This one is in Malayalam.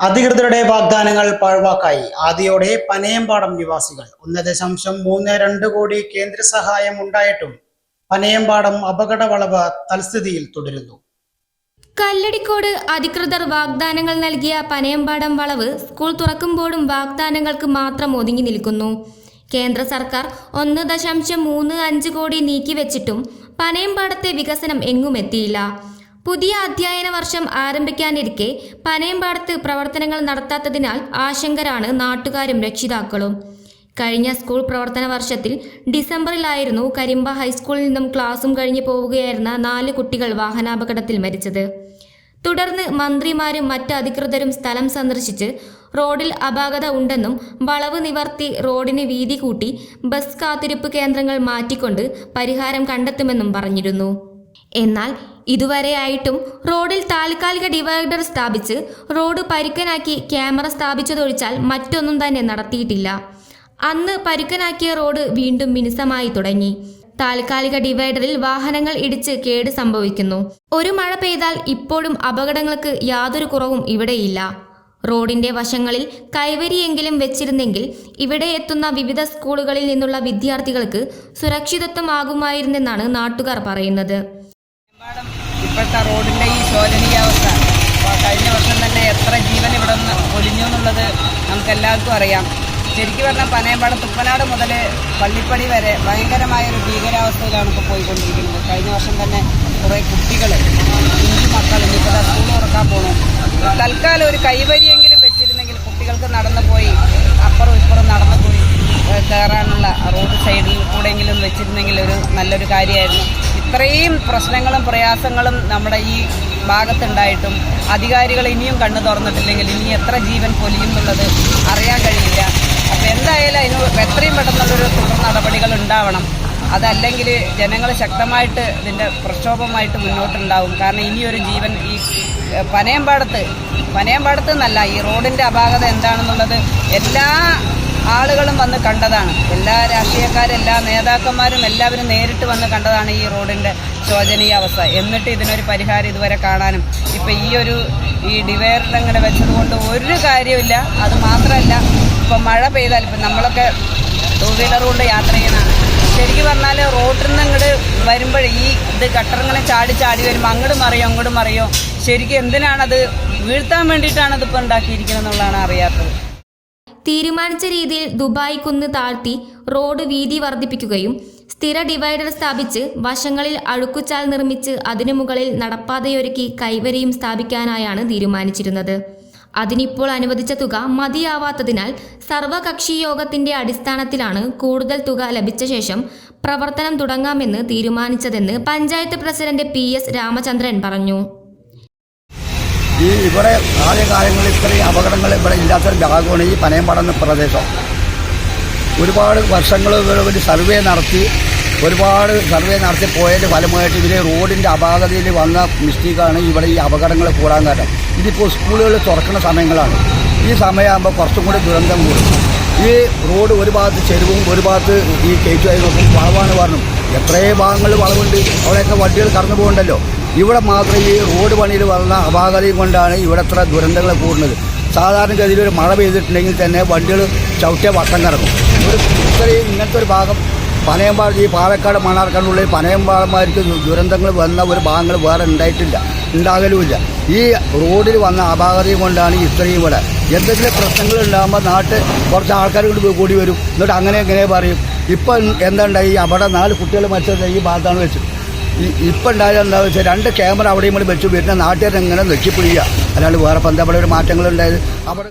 അധികൃതരുടെ വാഗ്ദാനങ്ങൾ പാഴ്വാക്കായി. ആദ്യയോടെ പനയമ്പാടം നിവാസികൾ. ഒന്ന് ദശാംശം മൂന്ന് രണ്ട് കോടി കേന്ദ്ര സഹായം ഉണ്ടായിട്ടും പനയമ്പാടം അപകട വളവ് തൽസ്ഥിതിയിൽ തുടരുന്നു. കല്ലടിക്കോട് അധികൃതർ വാഗ്ദാനങ്ങൾ നൽകിയ പനയമ്പാടം വളവ് സ്കൂൾ തുറക്കുമ്പോഴും വാഗ്ദാനങ്ങൾക്ക് മാത്രം ഒതുങ്ങി നിൽക്കുന്നു. കേന്ദ്ര സർക്കാർ ഒന്ന് ദശാംശം മൂന്ന് അഞ്ച് കോടി നീക്കിവെച്ചിട്ടും പനയമ്പാടത്തെ വികസനം എങ്ങും എത്തിയില്ല. പുതിയ അധ്യയന വർഷം ആരംഭിക്കാനിരിക്കെ പനയമ്പാടത്ത് പ്രവർത്തനങ്ങൾ നടത്താത്തതിനാൽ ആശങ്കരാണ് നാട്ടുകാരും രക്ഷിതാക്കളും. കഴിഞ്ഞ സ്കൂൾ പ്രവർത്തന വർഷത്തിൽ ഡിസംബറിലായിരുന്നു കരിമ്പ ഹൈസ്കൂളിൽ നിന്നും ക്ലാസും കഴിഞ്ഞു പോവുകയായിരുന്ന നാല് കുട്ടികൾ വാഹനാപകടത്തിൽ മരിച്ചത്. തുടർന്ന് മന്ത്രിമാരും മറ്റ് അധികൃതരും സ്ഥലം സന്ദർശിച്ച് റോഡിൽ അപാകത ഉണ്ടെന്നും വളവ് നിവർത്തി റോഡിന് വീതി കൂട്ടി ബസ് കാത്തിരിപ്പ് കേന്ദ്രങ്ങൾ മാറ്റിക്കൊണ്ട് പരിഹാരം കണ്ടെത്തുമെന്നും പറഞ്ഞിരുന്നു. എന്നാൽ ഇതുവരെയായിട്ടും റോഡിൽ താൽക്കാലിക ഡിവൈഡർ സ്ഥാപിച്ച് റോഡ് പരുക്കനാക്കി ക്യാമറ സ്ഥാപിച്ചതൊഴിച്ചാൽ മറ്റൊന്നും തന്നെ നടത്തിയിട്ടില്ല. അന്ന് പരുക്കനാക്കിയ റോഡ് വീണ്ടും മിനുസമായി തുടങ്ങി. താൽക്കാലിക ഡിവൈഡറിൽ വാഹനങ്ങൾ ഇടിച്ച് കേട് സംഭവിക്കുന്നു. ഒരു മഴ പെയ്താൽ ഇപ്പോഴും അപകടങ്ങൾക്ക് യാതൊരു കുറവും ഇവിടെയില്ല. റോഡിന്റെ വശങ്ങളിൽ കൈവരിയെങ്കിലും വെച്ചിരുന്നെങ്കിൽ ഇവിടെ എത്തുന്ന വിവിധ സ്കൂളുകളിൽ നിന്നുള്ള വിദ്യാർത്ഥികൾക്ക് സുരക്ഷിതത്വമാകുമായിരുന്നെന്നാണ് നാട്ടുകാർ പറയുന്നത്. ഇപ്പോഴത്തെ റോഡിന്റെ ഈ ശോചനീയാവസ്ഥ കഴിഞ്ഞ വർഷം തന്നെ എത്ര ജീവൻ ഇവിടെ നിന്ന് ഒലിഞ്ഞു എന്നുള്ളത് നമുക്കെല്ലാവർക്കും അറിയാം. ശരിക്കും പറഞ്ഞാൽ പനയമ്പാട് തുപ്പനാട് മുതൽ പള്ളിപ്പടി വരെ ഭയങ്കരമായ ഒരു ഭീകരാവസ്ഥയിലാണ് ഇപ്പോൾ പോയിക്കൊണ്ടിരിക്കുന്നത്. കഴിഞ്ഞ വർഷം തന്നെ കുറേ കുട്ടികൾ കുഞ്ഞു മക്കൾ ഇനിയിപ്പോൾ സ്കൂൾ തുറക്കാൻ പോകണം തൽക്കാലം ഒരു കൈവരിയെങ്കിലും വെച്ചിരുന്നെങ്കിൽ കുട്ടികൾക്ക് നടന്നു പോയി അപ്പുറം ഇപ്പുറം നടന്നു പോയി കയറാനുള്ള റോഡ് സൈഡിൽ കൂടെയെങ്കിലും വെച്ചിരുന്നെങ്കിൽ ഒരു നല്ലൊരു കാര്യമായിരുന്നു. ഇത്രയും പ്രശ്നങ്ങളും പ്രയാസങ്ങളും നമ്മുടെ ഈ ഭാഗത്തുണ്ടായിട്ടും അധികാരികൾ ഇനിയും കണ്ണു തുറന്നിട്ടില്ലെങ്കിൽ ഇനി എത്ര ജീവൻ പൊലിയും എന്നുള്ളത് അറിയാൻ കഴിയില്ല. അപ്പം എന്തായാലും അതിന് എത്രയും പെട്ടെന്നുള്ളൊരു തുടർ നടപടികൾ ഉണ്ടാവണം. അതല്ലെങ്കിൽ ജനങ്ങൾ ശക്തമായിട്ട് ഇതിന്റെ പ്രക്ഷോഭമായിട്ട് മുന്നോട്ടുണ്ടാവും. കാരണം ഇനിയൊരു ജീവൻ ഈ പനയമ്പാടത്ത് പനയമ്പാടത്ത് എന്നല്ല ഈ റോഡിന്റെ അപാകത എന്താണെന്നുള്ളത് എല്ലാ ആളുകളും വന്ന് കണ്ടതാണ്. എല്ലാ രാഷ്ട്രീയക്കാരും എല്ലാ നേതാക്കന്മാരും എല്ലാവരും നേരിട്ട് വന്ന് കണ്ടതാണ് ഈ റോഡിന്റെ ശോചനീയ അവസ്ഥ. എന്നിട്ട് ഇതിനൊരു പരിഹാരം ഇതുവരെ കാണാനും. ഇപ്പം ഈ ഒരു ഈ ഡിവൈഡർ അങ്ങനെ വെച്ചതുകൊണ്ട് ഒരു കാര്യമില്ല അത് മാത്രമല്ല ഇപ്പം മഴ പെയ്താൽ ഇപ്പം നമ്മളൊക്കെ ടൂ വീലർ കൊണ്ട് യാത്ര ചെയ്യുന്നതാണ്. ശരിക്കും പറഞ്ഞാൽ റോഡിൽ നിന്ന് ഇങ്ങോട്ട് വരുമ്പോൾ ഈ ഇത് ഗട്ടറിങ്ങനെ ചാടി ചാടി വരുമ്പോൾ അങ്ങോട്ട് മറിയോ അങ്ങോട്ട് മറിയോ ശരിക്കും എന്തിനാണത് വീഴ്ത്താൻ വേണ്ടിയിട്ടാണ് ഇതിപ്പോൾ ഉണ്ടാക്കിയിരിക്കുന്നത് എന്നുള്ളതാണ് അറിയാത്തത്. തീരുമാനിച്ച രീതിയിൽ ദുബായ് കുന്ന് താഴ്ത്തി റോഡ് വീതി വർദ്ധിപ്പിക്കുകയും സ്ഥിര ഡിവൈഡർ സ്ഥാപിച്ച് വശങ്ങളിൽ അഴുക്കുചാൽ നിർമ്മിച്ച് അതിനു മുകളിൽ നടപ്പാതയൊരുക്കി കൈവരിയും സ്ഥാപിക്കാനായാണ് തീരുമാനിച്ചിരുന്നത്. അതിനിപ്പോൾ അനുവദിച്ച തുക മതിയാവാത്തതിനാൽ സർവകക്ഷി യോഗത്തിന്റെ അടിസ്ഥാനത്തിലാണ് കൂടുതൽ തുക ലഭിച്ച ശേഷം പ്രവർത്തനം തുടങ്ങാമെന്ന് തീരുമാനിച്ചതെന്ന് panchayat president P S Ramachandran പറഞ്ഞു. ഈ ഇവിടെ ആദ്യ കാലങ്ങളിൽ ഇത്രയും അപകടങ്ങൾ ഇവിടെ ഇല്ലാത്തൊരു ഭാഗമാണ് ഈ പനയമ്പാടം എന്ന പ്രദേശം. ഒരുപാട് വർഷങ്ങൾ ഒരു സർവേ നടത്തി ഒരുപാട് സർവേ നടത്തി പോയതിന്റെ ഫലമായിട്ട് ഇതിലെ റോഡിന്റെ അപാകതയിൽ വന്ന മിസ്റ്റേക്കാണ് ഇവിടെ ഈ അപകടങ്ങൾ കൂടാൻ കാരണം. ഇതിപ്പോൾ സ്കൂളുകൾ തുറക്കുന്ന സമയങ്ങളാണ്. ഈ സമയമാകുമ്പോൾ കുറച്ചും കൂടി ദുരന്തം കൂടും. ഈ റോഡ് ഒരു ഭാഗത്ത് ചെരുവും ഒരു ഭാഗത്ത് ഈ കേറ്റുമായി നോക്കും വളവാണ് പറഞ്ഞു എത്രയോ ഭാഗങ്ങൾ വളവുണ്ട്. അവിടെയൊക്കെ വണ്ടികൾ കടന്നു പോകുന്നുണ്ടല്ലോ ഇവിടെ മാത്രം ഈ റോഡ് പണിയിൽ വന്ന അപാകതയും കൊണ്ടാണ് ഇവിടെ ഇത്ര ദുരന്തങ്ങൾ കൂടുന്നത്. സാധാരണഗതിയിൽ ഒരു മഴ പെയ്തിട്ടുണ്ടെങ്കിൽ തന്നെ വണ്ടികൾ ചവിട്ടിയ വട്ടം കിടക്കും ഒരു ഇത്രയും ഇങ്ങനത്തെ ഒരു ഭാഗം പനയമ്പാട് ഈ പാലക്കാട് മണ്ണാർക്കാടുള്ള പനയമ്പാടന്മാർക്ക് ദുരന്തങ്ങൾ വന്ന ഒരു ഭാഗങ്ങൾ വേറെ ഉണ്ടായിട്ടില്ല ഉണ്ടാകലുമില്ല. ഈ റോഡിൽ വന്ന അപാകതയും കൊണ്ടാണ് ഇത്രയും ഇവിടെ. എന്തെങ്കിലും പ്രശ്നങ്ങൾ ഉണ്ടാകുമ്പോൾ നാട്ടിൽ കുറച്ച് ആൾക്കാർ കൊണ്ട് കൂടി വരും. എന്നിട്ട് അങ്ങനെ എങ്ങനെ പറയും. ഇപ്പം എന്താ ഉണ്ടായി? അവിടെ നാല് കുട്ടികൾ മരിച്ചത് ഈ ഭാഗത്താണ് വെച്ചത്. ഇപ്പം ഉണ്ടായത് എന്താ വെച്ചാൽ രണ്ട് ക്യാമറ അവിടെയും കൂടി വെച്ച്. വരുന്ന നാട്ടുകാരെങ്ങനെ നെക്കിപ്പിടിക്കുക അല്ലാണ്ട് വേറെ ഇപ്പം അവിടെ ഒരു മാറ്റങ്ങളുണ്ടായത്? അവിടെ